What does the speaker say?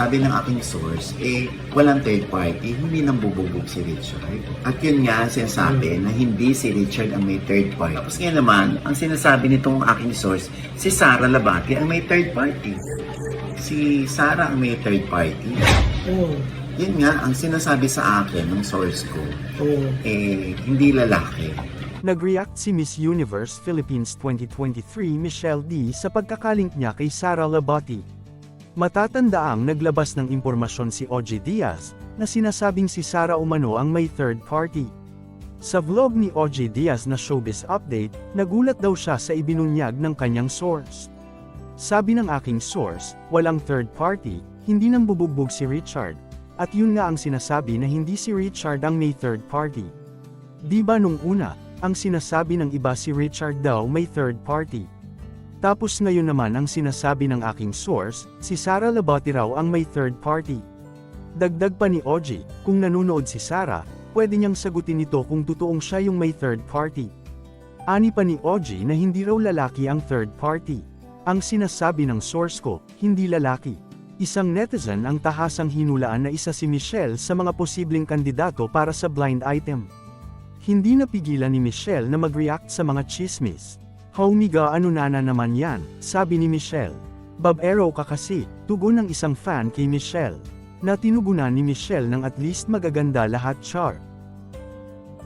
Sabi ng aking source, eh, walang third party, hindi nang bububog si Richard. At yun nga, ang sinasabi na hindi si Richard ang may third party. Tapos ngayon naman, ang sinasabi nitong aking source, si Sarah Labati ang may third party. Si Sarah ang may third party. Oo. Yun nga, ang sinasabi sa akin ng source ko, Oo. eh, hindi lalaki. Nag-react si Miss Universe Philippines 2023 Michelle D sa pagkakalink niya kay Sara Labati. Matatandaang naglabas ng impormasyon si OG Diaz, na sinasabing si Sara umano ang may third party. Sa vlog ni OG Diaz na Showbiz Update, nagulat daw siya sa ibinunyag ng kanyang source. Sabi ng aking source, walang third party, hindi nang bubugbog si Richard. At yun nga ang sinasabi na hindi si Richard ang may third party. Di ba nung una, ang sinasabi ng iba si Richard daw may third party. Tapos ngayon naman ang sinasabi ng aking source, si Sara Labati raw ang may third party. Dagdag pa ni OG, kung nanonood si Sara, pwede niyang sagutin ito kung totoong siya yung may third party. Ani pa ni OG na hindi raw lalaki ang third party. Ang sinasabi ng source ko, hindi lalaki. Isang netizen ang tahasang hinulaan na isa si Michelle sa mga posibleng kandidato para sa blind item. Hindi napigilan ni Michelle na mag-react sa mga chismis. Haumiga ano na na naman yan, sabi ni Michelle. Babero ka kasi, tugon ng isang fan kay Michelle. Na tinugunan ni Michelle ng at least magaganda lahat char.